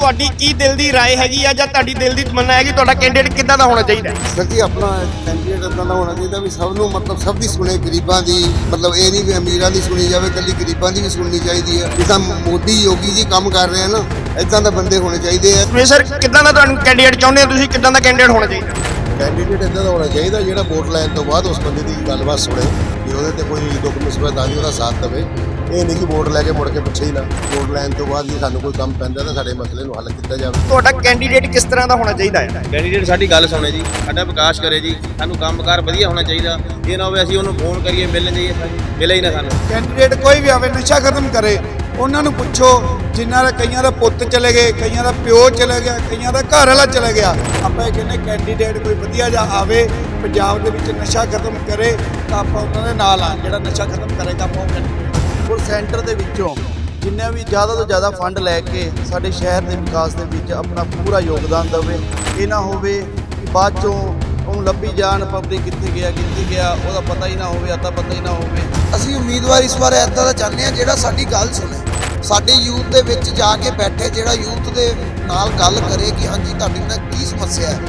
ਤੁਹਾਡੀ ਕੀ ਦਿਲ ਦੀ رائے ਹੈਗੀ ਆ ਜਾਂ ਤੁਹਾਡੀ ਦਿਲ ਦੀ ਤਮੰਨਾ ਹੈਗੀ ਤੁਹਾਡਾ ਕੈਂਡੀਡੇਟ ਕਿੱਦਾਂ ਦਾ ਹੋਣਾ ਚਾਹੀਦਾ ਹੈ? ਸਰ ਜੀ ਆਪਣਾ ਕੈਂਡੀਡੇਟ ਇਦਾਂ ਦਾ ਹੋਣਾ ਚਾਹੀਦਾ ਵੀ ਸਭ ਨੂੰ ਮਤਲਬ ਸਭ ਦੀ ਸੁਣੇ ਗਰੀਬਾਂ ਦੀ ਮਤਲਬ ਇਹ ਨਹੀਂ ਵੀ ਅਮੀਰਾਂ ਦੀ ਸੁਣੀ ਜਾਵੇ ਕੱਲੀ ਗਰੀਬਾਂ ਦੀ ਵੀ ਸੁਣਨੀ ਚਾਹੀਦੀ ਹੈ ਜਿੱਦਾਂ ਮੋਦੀ ਯੋਗੀ ਜੀ ਕੰਮ ਕਰ ਰਹੇ ਆ ਨਾ ਇਦਾਂ ਦੇ ਬੰਦੇ ਹੋਣੇ ਚਾਹੀਦੇ ਆ ਸੁਮੇਸ਼ ਸਰ ਕਿੱਦਾਂ ਦਾ ਤੁਹਾਨੂੰ ਕੈਂਡੀਡੇਟ ਚਾਹੁੰਦੇ ਹੋ ਤੁਸੀਂ ਕਿੱਦਾਂ ਦਾ ਕੈਂਡੀਡੇਟ ਹੋਣਾ ਚਾਹੀਦਾ ਕੈਂਡੀਡੇਟ ਇਦਾਂ ਦਾ ਹੋਣਾ ਚਾਹੀਦਾ ਜਿਹੜਾ ਵੋਟ ਲੈਣ ਤੋਂ ਬਾਅਦ ਉਸ ਬੰਦੇ ਦੀ ਗੱਲਬਾਤ ਸੁਣੇ ਕਿ ਉਹਦੇ ਤੇ ਕੋਈ ਦੁੱਖ ਮੁਸੀਬਤ ਆਉਂਦੀ ਉਹਦਾ ਸਾਥ ਦੇਵੇ ਇਹ ਨਹੀਂ ਕਿ ਵੋਟ ਲੈ ਕੇ ਮੁੜ ਕੇ ਪੁੱਛੇ ਹੀ ਨਾ ਵੋਟ ਲੈਣ ਤੋਂ ਬਾਅਦ ਜੇ ਸਾਨੂੰ ਕੋਈ ਕੰਮ ਪੈਂਦਾ ਤਾਂ ਸਾਡੇ ਮਸਲੇ ਨੂੰ ਹੱਲ ਕੀਤਾ ਜਾਵੇ। ਤੁਹਾਡਾ ਕੈਂਡੀਡੇਟ ਕਿਸ ਤਰ੍ਹਾਂ ਦਾ ਹੋਣਾ ਚਾਹੀਦਾ ਹੈ? ਕੈਂਡੀਡੇਟ ਸਾਡੀ ਗੱਲ ਸੁਣੇ ਜੀ ਸਾਡਾ ਵਿਕਾਸ ਕਰੇ ਜੀ ਸਾਨੂੰ ਕੰਮਕਾਰ ਵਧੀਆ ਹੋਣਾ ਚਾਹੀਦਾ। ਇਹ ਨਾ ਹੋਵੇ ਅਸੀਂ ਉਹਨੂੰ ਫੋਨ ਕਰੀਏ ਮਿਲਣ ਜਾਈਏ ਮਿਲੇ ਹੀ ਨਾ ਸਾਨੂੰ। ਕੈਂਡੀਡੇਟ ਕੋਈ ਵੀ ਆਵੇ ਨਸ਼ਾ ਖਤਮ ਕਰੇ ਉਹਨਾਂ ਨੂੰ ਪੁੱਛੋ ਜਿਨ੍ਹਾਂ ਦਾ ਕਈਆਂ ਦਾ ਪੁੱਤ ਚਲੇ ਗਏ ਕਈਆਂ ਦਾ ਪਿਓ ਚਲੇ ਗਿਆ ਕਈਆਂ ਦਾ ਘਰ ਵਾਲਾ ਚਲੇ ਗਿਆ ਆਪਾਂ ਇਹ ਕਹਿੰਦੇ ਕੈਂਡੀਡੇਟ ਕੋਈ ਵਧੀਆ ਜਿਹਾ ਆਵੇ ਪੰਜਾਬ ਦੇ ਵਿੱਚ ਨਸ਼ਾ ਖਤਮ ਕਰੇ ਤਾਂ ਆਪਾਂ ਉਹਨਾਂ ਦੇ ਨਾਲ ਆ ਜਿਹੜਾ ਨਸ਼ਾ ਖਤਮ ਕਰੇਗਾ ਆਪਾਂ ਉਹ ਔਰ ਸੈਂਟਰ ਦੇ ਵਿੱਚੋਂ ਜਿੰਨੇ ਵੀ ਜ਼ਿਆਦਾ ਤੋਂ ਜ਼ਿਆਦਾ ਫੰਡ ਲੈ ਕੇ ਸਾਡੇ ਸ਼ਹਿਰ ਦੇ ਵਿਕਾਸ ਦੇ ਵਿੱਚ ਆਪਣਾ ਪੂਰਾ ਯੋਗਦਾਨ ਦੇਵੇ, ਇਹ ਨਾ ਹੋਵੇ ਕਿ ਬਾਅਦ ਚੋਂ ਉਹਨੂੰ ਲੱਭੀ ਜਾਣ ਪਬਲਿਕ ਕਿੱਥੇ ਗਿਆ ਕਿੱਥੇ ਗਿਆ, ਉਹਦਾ ਪਤਾ ਹੀ ਨਾ ਹੋਵੇ ਅਤਾ ਪਤਾ ਹੀ ਨਾ ਹੋਵੇ। ਅਸੀਂ ਉਮੀਦਵਾਰ ਇਸ ਵਾਰ ਐਦਾਂ ਦਾ ਚਾਹੁੰਦੇ ਆ ਜਿਹੜਾ ਸਾਡੀ ਗੱਲ ਸੁਣੇ। ਸਾਡੇ ਯੂਥ ਦੇ ਵਿੱਚ ਜਾ ਕੇ ਬੈਠੇ ਜਿਹੜਾ ਯੂਥ ਦੇ ਨਾਲ ਗੱਲ ਕਰੇ ਕਿ ਹਾਂਜੀ, ਤੁਹਾਡੀ ਨਾਲ ਕੀ ਸਮੱਸਿਆ ਹੈ?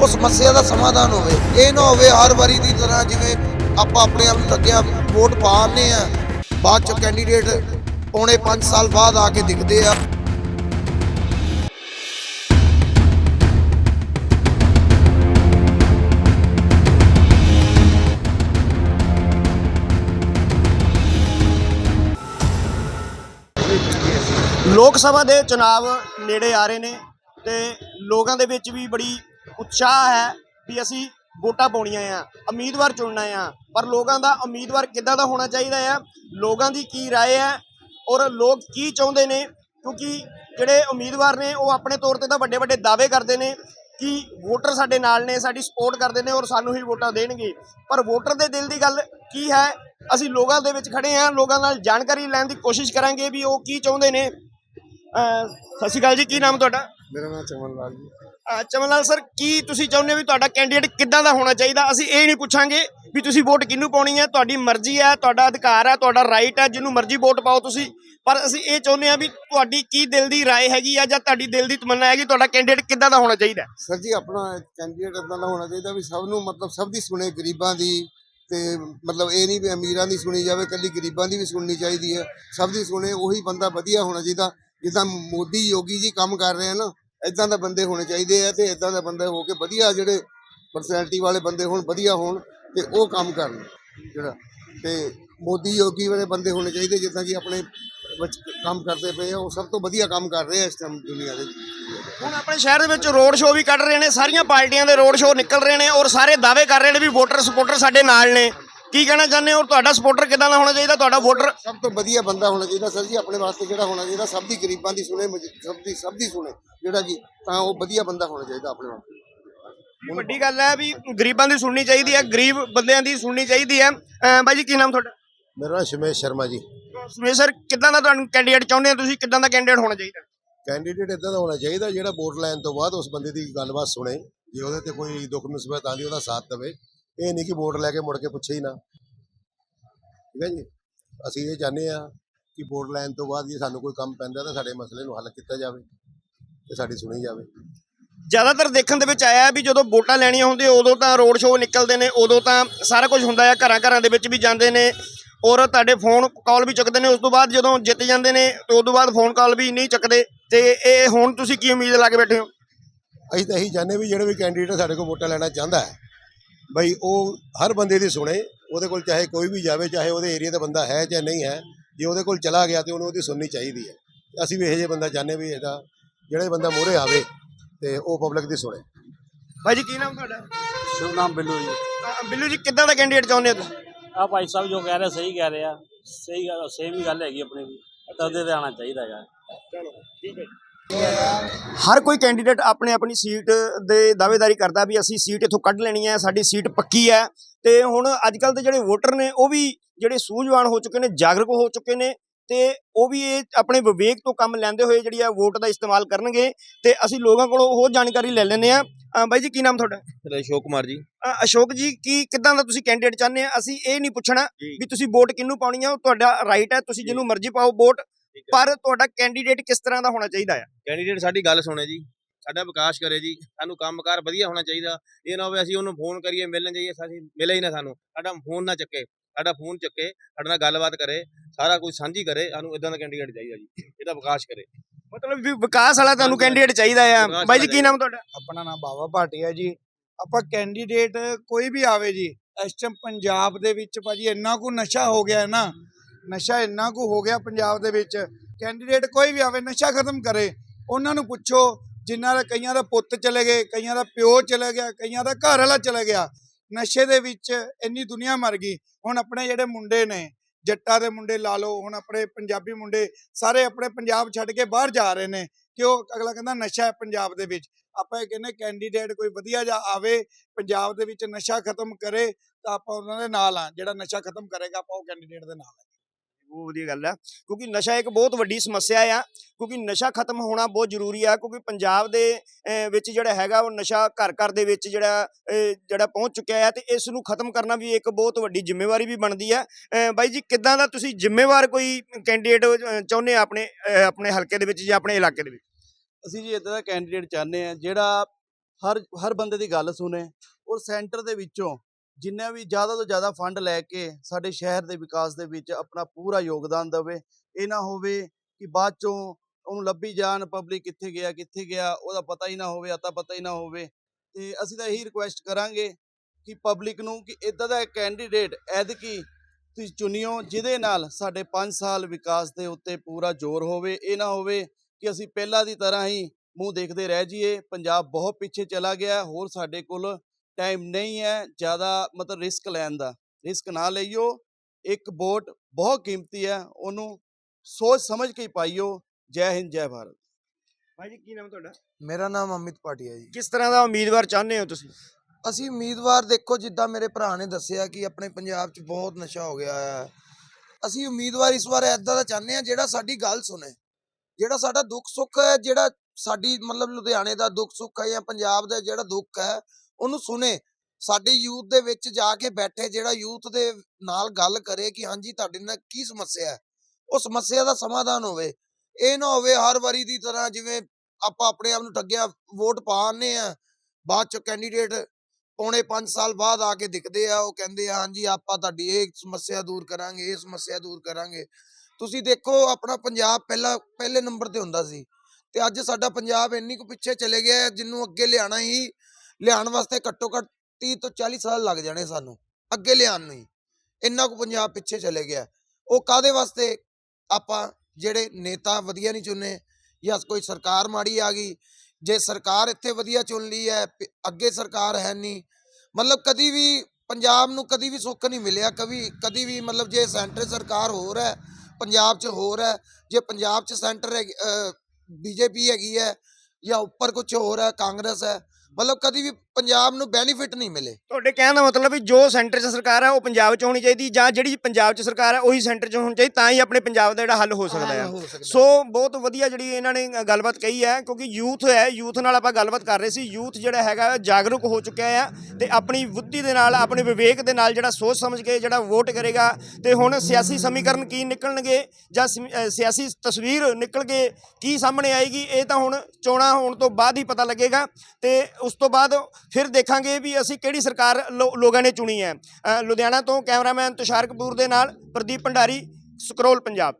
ਉਹ ਸਮੱਸਿਆ ਦਾ ਸਮਾਧਾਨ ਹੋਵੇ। ਇਹ ਨਾ ਹੋਵੇ ਹਰ ਵਾਰੀ ਦੀ ਤਰ੍ਹਾਂ ਜਿਵੇਂ ਆਪਾਂ ਆਪਣੇ ਆਪ ਨੂੰ ਲੱਗਿਆ ਵੋਟ ਪਾਉਂਦੇ ਆ ਬਾਅਦ ਚ ਕੈਂਡੀਡੇਟ ਪੌਣੇ 5 ਸਾਲ ਬਾਅਦ ਆ ਕੇ ਦਿਖਦੇ ਆ। ਲੋਕ ਸਭਾ ਦੇ ਚੁਣਾਵ ਨੇੜੇ ਆ ਰਹੇ ਨੇ ਤੇ ਲੋਕਾਂ ਦੇ ਵਿੱਚ ਵੀ ਬੜੀ ਉਤਸ਼ਾਹ ਹੈ ਵੀ ਅਸੀਂ ਵੋਟਾਂ ਪਾਉਣੀਆਂ ਆ ਉਮੀਦਵਾਰ ਚੁਣਨਾ ਆ ਪਰ ਲੋਕਾਂ ਦਾ ਉਮੀਦਵਾਰ ਕਿੱਦਾਂ ਦਾ ਹੋਣਾ ਚਾਹੀਦਾ ਆ ਲੋਕਾਂ ਦੀ ਕੀ رائے ਹੈ ਔਰ ਲੋਕ ਕੀ ਚਾਹੁੰਦੇ ਨੇ ਕਿਉਂਕਿ ਜਿਹੜੇ ਉਮੀਦਵਾਰ ਨੇ ਉਹ ਆਪਣੇ ਤੌਰ ਤੇ ਤਾਂ ਵੱਡੇ ਵੱਡੇ ਦਾਅਵੇ ਕਰਦੇ ਨੇ ਕਿ ਵੋਟਰ ਸਾਡੇ ਨਾਲ ਨੇ ਸਾਡੀ ਸਪੋਰਟ ਕਰਦੇ ਨੇ ਔਰ ਸਾਨੂੰ ਹੀ ਵੋਟਾਂ ਦੇਣਗੇ ਪਰ ਵੋਟਰ ਦੇ ਦਿਲ ਦੀ ਗੱਲ ਕੀ ਹੈ ਅਸੀਂ ਲੋਕਾਂ ਦੇ ਵਿੱਚ ਖੜੇ ਹਾਂ ਲੋਕਾਂ ਨਾਲ ਜਾਣਕਾਰੀ ਲੈਣ ਦੀ ਕੋਸ਼ਿਸ਼ ਕਰਾਂਗੇ ਵੀ ਉਹ ਕੀ ਚਾਹੁੰਦੇ ਨੇ ਅਹ ਸਤਿ ਸ਼੍ਰੀ ਅਕਾਲ ਜੀ ਕੀ ਨਾਮ ਤੁਹਾਡਾ ਮੇਰਾ ਨਾਮ ਚਮਨ ਲਾਲ ਜੀ ਅਹ ਚਮਨ ਲਾਲ ਸਰ ਕੀ ਤੁਸੀਂ ਚਾਹੁੰਦੇ ਹੋ ਵੀ ਤੁਹਾਡਾ ਕੈਂਡੀਡੇਟ ਕਿੱਦਾਂ ਦਾ ਹੋਣਾ ਚਾਹੀਦਾ ਅਸੀਂ ਇਹ ਨਹੀਂ ਪੁੱਛਾਂਗੇ ਵੀ ਤੁਸੀਂ ਵੋਟ ਕਿਹਨੂੰ ਪਾਉਣੀ ਹੈ ਤੁਹਾਡੀ ਮਰਜ਼ੀ ਹੈ ਤੁਹਾਡਾ ਅਧਿਕਾਰ ਹੈ ਤੁਹਾਡਾ ਰਾਈਟ ਹੈ ਜਿਹਨੂੰ ਮਰਜ਼ੀ ਵੋਟ ਪਾਓ ਤੁਸੀਂ ਪਰ ਅਸੀਂ ਇਹ ਚਾਹੁੰਦੇ ਹਾਂ ਵੀ ਤੁਹਾਡੀ ਕੀ ਦਿਲ ਦੀ رائے ਹੈਗੀ ਆ ਜਾਂ ਤੁਹਾਡੀ ਦਿਲ ਦੀ ਤਮੰਨਾ ਹੈਗੀ ਤੁਹਾਡਾ ਕੈਂਡੀਡੇਟ ਕਿੱਦਾਂ ਦਾ ਹੋਣਾ ਚਾਹੀਦਾ ਹੈ? ਸਰ ਜੀ ਆਪਣਾ ਕੈਂਡੀਡੇਟ ਇਦਾਂ ਦਾ ਹੋਣਾ ਚਾਹੀਦਾ ਵੀ ਸਭ ਨੂੰ ਮਤਲਬ ਸਭ ਦੀ ਸੁਣੇ ਗਰੀਬਾਂ ਦੀ ਤੇ ਮਤਲਬ ਇਹ ਨਹੀਂ ਵੀ ਅਮੀਰਾਂ ਦੀ ਸੁਣੀ ਜਾਵੇ ਕੱਲੀ ਗਰੀਬਾਂ ਦੀ ਵੀ ਸੁਣਨੀ ਚਾਹੀਦੀ ਹੈ ਸਭ ਦੀ ਸੁਣੇ ਉਹੀ ਬੰਦਾ ਵਧੀਆ ਹੋਣਾ ਚਾਹੀਦਾ ਜਿੱਦਾਂ ਮੋਦੀ ਯੋਗੀ ਜੀ ਕੰਮ ਕਰ ਰਹੇ ਆ ਨਾ ਇਦਾਂ ਦਾ ਬੰਦੇ ਹੋਣੇ ਚਾਹੀਦੇ ਆ ਤੇ ਇਦਾਂ ਦਾ ਬੰਦਾ ਹੋ ਕੇ ਵਧੀਆ ਜਿਹੜੇ ਪਰਸਨੈਲਿਟੀ ਵਾਲੇ ਬੰਦੇ ਹੋਣ, ਵਧੀਆ ਹੋਣ ਤੇ ਉਹ ਕੰਮ ਕਰਨ ਜਿਹੜਾ। ਤੇ ਮੋਦੀ ਯੋਗੀ ਵਾਲੇ ਬੰਦੇ ਹੋਣੇ ਚਾਹੀਦੇ ਜਿੱਦਾਂ ਕਿ ਆਪਣੇ ਵਿੱਚ ਕੰਮ ਕਰਦੇ ਪਏ ਆ, ਉਹ ਸਭ ਤੋਂ ਵਧੀਆ ਕੰਮ ਕਰ ਰਹੇ ਆ ਇਸ ਟਾਈਮ ਦੁਨੀਆ ਦੇ ਹੁਣ ਆਪਣੇ ਸ਼ਹਿਰ ਦੇ ਵਿੱਚ ਰੋਡ ਸ਼ੋਅ ਵੀ ਕੱਢ ਰਹੇ ਨੇ, ਸਾਰੀਆਂ ਪਾਰਟੀਆਂ ਦੇ ਰੋਡ ਸ਼ੋਅ ਨਿਕਲ ਰਹੇ ਨੇ ਔਰ ਸਾਰੇ ਦਾਅਵੇ ਕਰ ਰਹੇ ਨੇ ਵੀ ਵੋਟਰ ਸਪੋਰਟਰ ਸਾਡੇ ਨਾਲ ਨੇ। ਕੀ ਕਹਿਣਾ ਚਾਹੁੰਦੇ ਹੋ? ਔਰ ਤੁਹਾਡਾ ਸਪੋਰਟਰ ਕਿੱਦਾਂ ਦਾ ਹੋਣਾ ਚਾਹੀਦਾ? ਤੁਹਾਡਾ ਵੋਟਰ ਸਭ ਤੋਂ ਵਧੀਆ ਬੰਦਾ ਹੋਣਾ ਚਾਹੀਦਾ ਸਰ ਜੀ ਆਪਣੇ ਵਾਸਤੇ ਜਿਹੜਾ ਹੋਣਾ ਚਾਹੀਦਾ? ਸਭ ਦੀ ਗਰੀਬਾਂ ਦੀ ਸੁਣੇ ਮਜ- ਸਭ ਦੀ ਸਭ ਦੀ ਸੁਣੇ ਜਿਹੜਾ ਕਿ ਤਾਂ ਉਹ ਵਧੀਆ ਬੰਦਾ ਹੋਣਾ ਚਾਹੀਦਾ ਆਪਣੇ ਵਾਸਤੇ। ਵੱਡੀ ਗੱਲ ਹੈ ਵੀ ਗਰੀਬਾਂ ਦੀ ਸੁਣਨੀ ਚਾਹੀਦੀ ਹੈ ਗਰੀਬ ਬੰਦਿਆਂ ਦੀ ਸੁਣਨੀ ਚਾਹੀਦੀ ਹੈ। ਅਹ ਬਾਈ ਜੀ ਕੀ ਨਾਮ ਤੁਹਾਡਾ? ਮੇਰਾ ਨਾਮ ਸ਼ਮੇਸ਼ ਸ਼ਰਮਾ ਜੀ। ਸੁਮੇਸ਼ ਸਰ ਕਿੱਦਾਂ ਦਾ ਤੁਹਾਨੂੰ ਕੈਂਡੀਡੇਟ ਚਾਹੁੰਦੇ ਹੋ ਤੁਸੀਂ? ਕਿੱਦਾਂ ਦਾ ਕੈਂਡੀਡੇਟ ਹੋਣਾ ਚਾਹੀਦਾ? ਕੈਂਡੀਡੇਟ ਇਦਾਂ ਦਾ ਹੋਣਾ ਚਾਹੀਦਾ ਜਿਹੜਾ ਵੋਟ ਲੈਣ ਤੋਂ ਬਾਅਦ ਉਸ ਬੰਦੇ ਦੀ ਗੱਲਬਾਤ ਸੁਣੇ ਜੇ ਉਹਦੇ ਤੇ ਕੋਈ ਦੁੱਖ ਮੁਸੀਬਤ ਆਉਂਦੀ ਉਹਦਾ ਸਾਥ ਦੇਵੇ। ਇਹ ਨਹੀਂ ਕਿ ਵੋਟ ਲੈ ਕੇ ਮੁੜ ਕੇ ਪੁੱਛੇ ਹੀ ਨਾ। ਠੀਕ ਹੈ ਜੀ? ਅਸੀਂ ਇਹ ਚਾਹੁੰਦੇ ਆ ਕਿ ਵੋਟ ਲੈਣ ਤੋਂ ਬਾਅਦ ਜੇ ਸਾਨੂੰ ਕੋਈ ਕੰਮ ਪੈਂਦਾ ਤਾਂ ਸਾਡੇ ਮਸਲੇ ਨੂੰ ਹੱਲ ਕੀਤਾ ਜਾਵੇ ਤੇ ਸਾਡੀ ਸੁਣੀ ਜਾਵੇ। ਜ਼ਿਆਦਾਤਰ ਦੇਖਣ ਦੇ ਵਿੱਚ ਆਇਆ ਵੀ ਜਦੋਂ ਵੋਟਾਂ ਲੈਣੀਆਂ ਹੁੰਦੀਆਂ ਉਦੋਂ ਤਾਂ ਰੋਡ ਸ਼ੋਅ ਨਿਕਲਦੇ ਨੇ ਉਦੋਂ ਤਾਂ ਸਾਰਾ ਕੁਝ ਹੁੰਦਾ ਹੈ ਘਰਾਂ ਘਰਾਂ ਦੇ ਵਿੱਚ ਵੀ ਜਾਂਦੇ ਨੇ ਔਰ ਤੁਹਾਡੇ ਫੋਨ ਕਾਲ ਵੀ ਚੁੱਕਦੇ ਨੇ ਉਸ ਤੋਂ ਬਾਅਦ ਜਦੋਂ ਜਿੱਤ ਜਾਂਦੇ ਨੇ ਤੇ ਉਸ ਤੋਂ ਬਾਅਦ ਫੋਨ ਕਾਲ ਵੀ ਨਹੀਂ ਚੱਕਦੇ ਤੇ ਇਹ ਹੁਣ ਤੁਸੀਂ ਕੀ ਉਮੀਦ ਲਾ ਕੇ ਬੈਠੇ ਹੋ? ਅਸੀਂ ਤਾਂ ਇਹੀ ਚਾਹੁੰਦੇ ਵੀ ਜਿਹੜੇ ਵੀ ਕੈਂਡੀਡੇਟ ਸਾਡੇ ਕੋਲ ਵੋਟਾਂ ਲੈਣਾ ਚਾਹੁੰਦਾ ਹੈ ਬਈ ਉਹ ਹਰ ਬੰਦੇ ਦੀ ਸੁਣੇ ਉਹਦੇ ਕੋਲ ਚਾਹੇ ਕੋਈ ਵੀ ਜਾਵੇ ਚਾਹੇ ਉਹਦੇ ਏਰੀਆ ਦਾ ਬੰਦਾ ਹੈ ਚਾਹੇ ਨਹੀਂ ਹੈ ਜੇ ਉਹਦੇ ਕੋਲ ਚਲਾ ਗਿਆ ਤੇ ਉਹਨੂੰ ਉਹਦੀ ਸੁਣਨੀ ਚਾਹੀਦੀ ਹੈ। ਅਸੀਂ ਵੀ ਇਹੋ ਜਿਹੇ ਬੰਦਾ ਚਾਹੁੰਦੇ ਵੀ ਇਹਦਾ ਜਿਹੜਾ ਬੰਦਾ ਮੋਹਰੇ ਆਵੇ ਤੇ ਉਹ ਪਬਲਿਕ ਦੀ ਸੁਣੇ। ਭਾਈ ਜੀ ਕੀ ਨਾਮ ਤੁਹਾਡਾ? ਸ਼ੁਭ ਨਾਮ ਬਿੱਲੂ ਜੀ। ਬਿੱਲੂ ਜੀ ਕਿੱਦਾਂ ਦਾ ਕੈਂਡੀਡੇਟ ਚਾਹੁੰਦੇ ਹੋ ਤੁਸੀਂ? ਆ ਭਾਈ ਸਾਹਿਬ ਜੋ ਕਹਿ ਰਹੇ ਸਹੀ ਕਹਿ ਰਹੇ ਆ। ਸਹੀ ਗੱਲ ਸੇਮ ਹੀ ਗੱਲ ਹੈਗੀ ਆਪਣੀ ਵੀ। ਤਦੇ ਤੇ ਆਣਾ ਚਾਹੀਦਾ ਹੈਗਾ। ਹਰ ਕੋਈ ਕੈਂਡੀਡੇਟ ਆਪਣੇ ਆਪਣੀ ਸੀਟ ਦੇ ਦਾਅਵੇਦਾਰੀ ਕਰਦਾ ਵੀ ਅਸੀਂ ਸੀਟ ਇੱਥੋਂ ਕੱਢ ਲੈਣੀ ਹੈ ਸਾਡੀ ਸੀਟ ਪੱਕੀ ਹੈ। ਤੇ ਹੁਣ ਅੱਜ ਕੱਲ ਦੇ ਜਿਹੜੇ ਵੋਟਰ ਨੇ ਉਹ ਵੀ ਜਿਹੜੇ ਸੂਝਵਾਨ ਹੋ ਚੁੱਕੇ ਨੇ ਜਾਗਰੂਕ ਹੋ ਚੁੱਕੇ ਨੇ ਤੇ ਉਹ ਵੀ ਇਹ ਆਪਣੇ ਵਿਵੇਕ ਤੋਂ ਕੰਮ ਲੈਂਦੇ ਹੋਏ ਜਿਹੜੀ ਆ ਵੋਟ ਦਾ ਇਸਤੇਮਾਲ ਕਰਨਗੇ ਤੇ ਅਸੀਂ ਲੋਕਾਂ ਕੋਲੋਂ ਹੋਰ ਜਾਣਕਾਰੀ ਲੈ ਲੈਂਦੇ ਆ ਬਾਈ ਜੀ ਕੀ ਨਾਮ ਤੁਹਾਡਾ? ਅਸ਼ੋਕ ਕੁਮਾਰ ਜੀ। ਅਸ਼ੋਕ ਜੀ ਕੀ ਕਿੱਦਾਂ ਦਾ ਤੁਸੀਂ ਕੈਂਡੀਡੇਟ ਚਾਹੁੰਦੇ ਆ? ਅਸੀਂ ਇਹ ਨਹੀਂ ਪੁੱਛਣਾ ਵੀ ਤੁਸੀਂ ਵੋਟ ਕਿਹਨੂੰ ਪਾਉਣੀ ਆ ਉਹ ਤੁਹਾਡਾ ਰਾਈਟ ਹੈ ਤੁਸੀਂ ਜਿਹਨੂੰ ਮਰਜ਼ੀ ਪਾਓ ਵੋਟ ਪਰ ਤੁਹਾਡਾ ਕੈਂਡੀਡੇਟ ਕਿਸ ਤਰ੍ਹਾਂ ਦਾ ਹੋਣਾ ਚਾਹੀਦਾ ਆ? ਕੈਂਡੀਡੇਟ ਸਾਡੀ ਗੱਲ ਸੁਣੇ ਜੀ। ਸਾਡਾ ਵਿਕਾਸ ਕਰੇ ਜੀ। ਸਾਨੂੰ ਕੰਮਕਾਰ ਵਧੀਆ ਹੋਣਾ ਚਾਹੀਦਾ। ਇਹ ਨਾ ਹੋਵੇ ਅਸੀਂ ਉਹਨੂੰ ਫੋਨ ਕਰੀਏ ਮਿਲਣ ਜਾਈਏ ਅਸੀਂ ਮਿਲੇ ਹੀ ਨਾ ਸਾਨੂੰ। ਸਾਡਾ ਫੋਨ ਨਾ ਚੱਕੇ। ਸਾਡਾ ਫੋਨ ਚੱਕੇ ਸਾਡੇ ਨਾਲ ਗੱਲਬਾਤ ਕਰੇ ਸਾਰਾ ਕੁਝ ਸਾਂਝੀ ਕਰੇ ਸਾਨੂੰ ਇਦਾਂ ਦਾ ਕੈਂਡੀਡੇਟ ਚਾਹੀਦਾ ਜੀ। ਇਹਦਾ ਵਿਕਾਸ ਕਰੇ। ਮਤਲਬ ਵੀ ਵਿਕਾਸ ਵਾਲਾ ਤੁਹਾਨੂੰ ਕੈਂਡੀਡੇਟ ਚਾਹੀਦਾ ਆ। ਬਾਈ ਜੀ ਕੀ ਨਾਮ ਤੁਹਾਡਾ? ਆਪਣਾ ਨਾਮ ਬਾਵਾ ਭਾਟੀਆ ਜੀ। ਆਪਾਂ ਕੈਂਡੀਡੇਟ ਕੋਈ ਵੀ ਆਵੇ ਜੀ ਇਸ ਟਾਈਮ ਪੰਜਾਬ ਦੇ ਵਿੱਚ ਭਾਜੀ ਇੰਨਾ ਕੁ ਨਸ਼ਾ ਹੋ ਗਿਆ ਹੈ ਨਾ ਨਸ਼ਾ ਇੰਨਾ ਕੁ ਹੋ ਗਿਆ ਪੰਜਾਬ ਦੇ ਵਿੱਚ ਕੈਂਡੀਡੇਟ ਕੋਈ ਵੀ ਆਵੇ, ਨਸ਼ਾ ਖਤਮ ਕਰੇ, ਉਹਨਾਂ ਨੂੰ ਪੁੱਛੋ, ਜਿਨ੍ਹਾਂ ਦਾ ਕਈਆਂ ਦਾ ਪੁੱਤ ਚਲੇ ਗਏ, ਕਈਆਂ ਦਾ ਪਿਓ ਚਲੇ ਗਿਆ, ਕਈਆਂ ਦਾ ਘਰ ਵਾਲਾ ਚਲੇ ਗਿਆ, ਨਸ਼ੇ ਦੇ ਵਿੱਚ ਇੰਨੀ ਦੁਨੀਆ ਮਰ ਗਈ। ਹੁਣ ਆਪਣੇ ਜਿਹੜੇ ਮੁੰਡੇ ਨੇ, ਜੱਟਾਂ ਦੇ ਮੁੰਡੇ ਲਾ ਲਓ, ਹੁਣ ਆਪਣੇ ਪੰਜਾਬੀ ਮੁੰਡੇ ਸਾਰੇ ਆਪਣੇ ਪੰਜਾਬ ਛੱਡ ਕੇ ਬਾਹਰ ਜਾ ਰਹੇ ਨੇ, ਕਿ ਉਹ ਅਗਲਾ ਕਹਿੰਦਾ ਨਸ਼ਾ ਹੈ ਪੰਜਾਬ ਦੇ ਵਿੱਚ। ਆਪਾਂ ਇਹ ਕਹਿੰਦੇ ਕੈਂਡੀਡੇਟ ਕੋਈ ਵਧੀਆ ਜਿਹਾ ਆਵੇ, ਪੰਜਾਬ ਦੇ ਵਿੱਚ ਨਸ਼ਾ ਖਤਮ ਕਰੇ, ਤਾਂ ਆਪਾਂ ਉਹਨਾਂ ਦੇ ਨਾਲ ਆ ਜਿਹੜਾ ਨਸ਼ਾ ਖਤਮ ਕਰੇਗਾ, ਆਪਾਂ ਉਹ ਕੈਂਡੀਡੇਟ ਦੇ ਨਾਲ ਆ ਬਹੁਤ ਵਧੀਆ ਗੱਲ ਆ। ਕਿਉਂਕਿ ਨਸ਼ਾ ਇੱਕ ਬਹੁਤ ਵੱਡੀ ਸਮੱਸਿਆ ਆ। ਕਿਉਂਕਿ ਨਸ਼ਾ ਖਤਮ ਹੋਣਾ ਬਹੁਤ ਜ਼ਰੂਰੀ ਆ। ਕਿਉਂਕਿ ਪੰਜਾਬ ਦੇ ਵਿੱਚ ਜਿਹੜਾ ਹੈਗਾ ਉਹ ਨਸ਼ਾ ਘਰ ਘਰ ਦੇ ਵਿੱਚ ਜਿਹੜਾ ਜਿਹੜਾ ਪਹੁੰਚ ਚੁੱਕਿਆ ਹੈ ਤੇ ਇਸ ਨੂੰ ਖਤਮ ਕਰਨਾ ਵੀ ਇੱਕ ਬਹੁਤ ਵੱਡੀ ਜ਼ਿੰਮੇਵਾਰੀ ਵੀ ਬਣਦੀ ਹੈ ਬਾਈ ਜੀ, ਕਿੱਦਾਂ ਦਾ ਤੁਸੀਂ ਜ਼ਿੰਮੇਵਾਰ ਕੋਈ ਕੈਂਡੀਡੇਟ ਚਾਹੁੰਦੇ ਆ ਆਪਣੇ ਆਪਣੇ ਹਲਕੇ ਦੇ ਵਿੱਚ ਜਾਂ ਆਪਣੇ ਇਲਾਕੇ ਦੇ ਵਿੱਚ? ਅਸੀਂ ਜੀ ਇਦਾਂ ਦਾ ਕੈਂਡੀਡੇਟ ਚਾਹੁੰਦੇ ਆ ਜਿਹੜਾ ਹਰ ਹਰ ਬੰਦੇ ਦੀ ਗੱਲ ਸੁਣੇ ਔਰ ਸੈਂਟਰ ਦੇ ਵਿੱਚੋਂ ਜਿੰਨਾ ਵੀ ਜ਼ਿਆਦਾ ਤੋਂ ਜ਼ਿਆਦਾ ਫੰਡ ਲੈ ਕੇ ਸਾਡੇ ਸ਼ਹਿਰ ਦੇ ਵਿਕਾਸ ਦੇ ਵਿੱਚ ਆਪਣਾ ਪੂਰਾ ਯੋਗਦਾਨ ਦੇਵੇ, ਇਹ ਨਾ ਹੋਵੇ ਕਿ ਬਾਅਦ ਚੋਂ ਉਹਨੂੰ ਲੱਭੀ ਜਾਣ ਪਬਲਿਕ ਕਿੱਥੇ ਗਿਆ ਕਿੱਥੇ ਗਿਆ, ਉਹਦਾ ਪਤਾ ਹੀ ਨਾ ਹੋਵੇ ਅਤਾ ਪਤਾ ਹੀ ਨਾ ਹੋਵੇ, ਤੇ ਅਸੀਂ ਤਾਂ ਇਹੀ ਰਿਕੁਐਸਟ ਕਰਾਂਗੇ ਕਿ ਪਬਲਿਕ ਨੂੰ ਕਿ ਇਦਾਂ ਦਾ ਕੈਂਡੀਡੇਟ ਐਦਕੀ ਤੁਸੀਂ ਚੁਣਿਓ ਜਿਹਦੇ ਨਾਲ ਸਾਡੇ 5 ਸਾਲ ਵਿਕਾਸ ਦੇ ਉੱਤੇ ਪੂਰਾ ਜ਼ੋਰ ਹੋਵੇ, ਇਹ ਨਾ ਹੋਵੇ ਕਿ ਅਸੀਂ ਪਹਿਲਾਂ ਦੀ ਤਰ੍ਹਾਂ ਹੀ ਮੂੰਹ ਦੇਖਦੇ ਰਹਿ ਜਾਈਏ, ਪੰਜਾਬ ਬਹੁਤ ਪਿੱਛੇ ਚਲਾ ਗਿਆ, ਹੋਰ ਸਾਡੇ ਕੋਲ ਟਾਈਮ ਨਹੀਂ ਹੈ ਜ਼ਿਆਦਾ ਮਤਲਬ ਰਿਸਕ ਲੈਣ ਦਾ। ਰਿਸਕ ਨਾ ਲਈਓ ਇੱਕ ਵੋਟ ਬਹੁਤ ਕੀਮਤੀ ਹੈ ਉਹਨੂੰ ਸੋਚ ਸਮਝ ਕੇ ਹੀ ਪਾਈਓ। ਜੈ ਹਿੰਦ ਜੈ ਭਾਰਤ। ਬਾਈ ਜੀ ਕੀ ਨਾਮ ਤੁਹਾਡਾ? ਮੇਰਾ ਨਾਮ ਅਮਿਤ ਭਾਟੀਆ ਜੀ। ਕਿਸ ਤਰ੍ਹਾਂ ਦਾ ਉਮੀਦਵਾਰ ਚਾਹੁੰਦੇ ਹੋ ਤੁਸੀਂ? ਅਸੀਂ ਉਮੀਦਵਾਰ ਦੇਖੋ ਜਿੱਦਾਂ ਮੇਰੇ ਭਰਾ ਨੇ ਦੱਸਿਆ ਕਿ ਆਪਣੇ ਪੰਜਾਬ 'ਚ ਬਹੁਤ ਨਸ਼ਾ ਹੋ ਗਿਆ ਹੈ। ਅਸੀਂ ਉਮੀਦਵਾਰ ਇਸ ਵਾਰ ਐਦਾਂ ਦਾ ਚਾਹੁੰਦੇ ਆ ਜਿਹੜਾ ਸਾਡੀ ਗੱਲ ਸੁਣੇ। ਜਿਹੜਾ ਸਾਡਾ ਦੁੱਖ ਸੁੱਖ ਹੈ ਜਿਹੜਾ ਸਾਡੀ ਮਤਲਬ ਲੁਧਿਆਣੇ ਦਾ ਦੁੱਖ ਸੁੱਖ ਹੈ ਜਾਂ ਪੰਜਾਬ ਦਾ ਜਿਹੜਾ ਦੁੱਖ ਹੈ ਉਹਨੂੰ ਸੁਣੇ। ਸਾਡੇ ਯੂਥ ਦੇ ਵਿੱਚ ਜਾ ਕੇ ਬੈਠੇ ਜਿਹੜਾ ਯੂਥ ਦੇ ਨਾਲ ਗੱਲ ਕਰੇ ਕਿ ਹਾਂਜੀ, ਤੁਹਾਡੇ ਨਾਲ ਕੀ ਸਮੱਸਿਆ ਹੈ? ਉਹ ਸਮੱਸਿਆ ਦਾ ਸਮਾਧਾਨ ਹੋਵੇ। ਇਹ ਨਾ ਹੋਵੇ ਹਰ ਵਾਰੀ ਦੀ ਤਰ੍ਹਾਂ ਜਿਵੇਂ ਆਪਾਂ ਆਪਣੇ ਆਪ ਨੂੰ ਠੱਗਿਆ, ਵੋਟ ਪਾਉਂਦੇ ਆ ਬਾਅਦ ਚ ਕੈਂਡੀਡੇਟ ਪੌਣੇ 5 ਸਾਲ ਬਾਅਦ ਆ ਕੇ ਦਿਖਦੇ ਆ, ਉਹ ਕਹਿੰਦੇ ਆ, ਹਾਂਜੀ, ਆਪਾਂ ਤੁਹਾਡੀ ਇਹ ਸਮੱਸਿਆ ਦੂਰ ਕਰਾਂਗੇ, ਇਹ ਸਮੱਸਿਆ ਦੂਰ ਕਰਾਂਗੇ। ਤੁਸੀਂ ਦੇਖੋ, ਆਪਣਾ ਪੰਜਾਬ ਪਹਿਲਾ, ਪਹਿਲੇ ਨੰਬਰ ਤੇ ਹੁੰਦਾ ਸੀ। ਤੇ ਅੱਜ ਸਾਡਾ ਪੰਜਾਬ ਇੰਨੀ ਕੁ ਪਿੱਛੇ ਚਲੇ ਗਿਆ ਜਿਹਨੂੰ ਅੱਗੇ ਲਿਆਣਾ ਹੀ ਲਿਆਉਣ ਵਾਸਤੇ ਘੱਟੋ ਘੱਟ 30 ਤੋਂ 40 ਸਾਲ ਲੱਗ ਜਾਣੇ ਸਾਨੂੰ, ਅੱਗੇ ਲਿਆਉਣ ਨੂੰ ਹੀ। ਇੰਨਾ ਕੁ ਪੰਜਾਬ ਪਿੱਛੇ ਚਲੇ ਗਿਆ। ਉਹ ਕਾਦੇ ਵਾਸਤੇ? ਆਪਾਂ ਜਿਹੜੇ ਨੇਤਾ ਵਧੀਆ ਨਹੀਂ ਚੁਣੇ ਜਾਂ ਕੋਈ ਸਰਕਾਰ ਮਾੜੀ ਆ ਗਈ, ਜੇ ਸਰਕਾਰ ਇੱਥੇ ਵਧੀਆ ਚੁਣ ਲਈ ਹੈ ਅੱਗੇ ਸਰਕਾਰ ਹੈ ਨਹੀਂ, ਮਤਲਬ ਕਦੀ ਵੀ ਪੰਜਾਬ ਨੂੰ ਕਦੀ ਵੀ ਸੁੱਖ ਨਹੀਂ ਮਿਲਿਆ ਕਦੀ ਕਦੀ ਵੀ ਮਤਲਬ ਜੇ ਸੈਂਟਰ ਸਰਕਾਰ ਹੋਰ ਹੈ, ਪੰਜਾਬ 'ਚ ਹੋਰ ਹੈ, ਜੇ ਪੰਜਾਬ 'ਚ ਸੈਂਟਰ ਬੀਜੇਪੀ ਹੈਗੀ ਹੈ ਜਾਂ ਉੱਪਰ ਕੁਝ ਹੋਰ ਹੈ, ਕਾਂਗਰਸ ਹੈ ਮਤਲਬ ਕਦੀ ਵੀ ਪੰਜਾਬ ਨੂੰ ਬੈਨੀਫਿਟ ਨਹੀਂ ਮਿਲੇ। ਤੁਹਾਡੇ ਕਹਿਣ ਦਾ ਮਤਲਬ ਵੀ ਜੋ ਸੈਂਟਰ 'ਚ ਸਰਕਾਰ ਹੈ ਉਹ ਪੰਜਾਬ 'ਚ ਹੋਣੀ ਚਾਹੀਦੀ ਜਾਂ ਜਿਹੜੀ ਪੰਜਾਬ 'ਚ ਸਰਕਾਰ ਹੈ ਉਹੀ ਸੈਂਟਰ 'ਚ ਹੋਣੀ ਚਾਹੀਦੀ ਤਾਂ ਹੀ ਆਪਣੇ ਪੰਜਾਬ ਦਾ ਜਿਹੜਾ ਹੱਲ ਹੋ ਸਕਦਾ ਹੈ ਸੋ ਬਹੁਤ ਵਧੀਆ ਜਿਹੜੀ ਇਹਨਾਂ ਨੇ ਗੱਲਬਾਤ ਕਹੀ ਹੈ ਕਿਉਂਕਿ ਯੂਥ ਹੈ ਯੂਥ ਨਾਲ ਆਪਾਂ ਗੱਲਬਾਤ ਕਰ ਰਹੇ ਸੀ ਯੂਥ ਜਿਹੜਾ ਹੈਗਾ ਜਾਗਰੂਕ ਹੋ ਚੁੱਕਿਆ ਹੈ ਤੇ ਆਪਣੀ ਬੁੱਧੀ ਦੇ ਨਾਲ ਆਪਣੇ ਵਿਵੇਕ ਦੇ ਨਾਲ ਜਿਹੜਾ ਸੋਚ ਸਮਝ ਕੇ ਜਿਹੜਾ ਵੋਟ ਕਰੇਗਾ ਤੇ ਹੁਣ ਸਿਆਸੀ ਸਮੀਕਰਨ ਕੀ ਨਿਕਲਣਗੇ ਜਾਂ ਸਿਆਸੀ ਤਸਵੀਰ ਨਿਕਲ ਕੇ ਕੀ ਸਾਹਮਣੇ ਆਏਗੀ ਇਹ ਤਾਂ ਹੁਣ ਚੋਣਾਂ ਹੋਣ ਤੋਂ ਬਾਅਦ ਹੀ ਪਤਾ ਲੱਗੇਗਾ ਤੇ ਉਸ ਤੋਂ ਬਾਅਦ ਫਿਰ ਦੇਖਾਂਗੇ ਵੀ ਅਸੀਂ ਕਿਹੜੀ ਸਰਕਾਰ ਲੋ- ਲੋਕਾਂ ਨੇ ਚੁਣੀ ਹੈ। ਲੁਧਿਆਣਾ ਤੋਂ ਕੈਮਰਾਮੈਨ ਤੁਸ਼ਾਰ ਕਪੂਰ ਦੇ ਨਾਲ ਪ੍ਰਦੀਪ ਭੰਡਾਰੀ ਸਕਰੋਲ ਪੰਜਾਬ।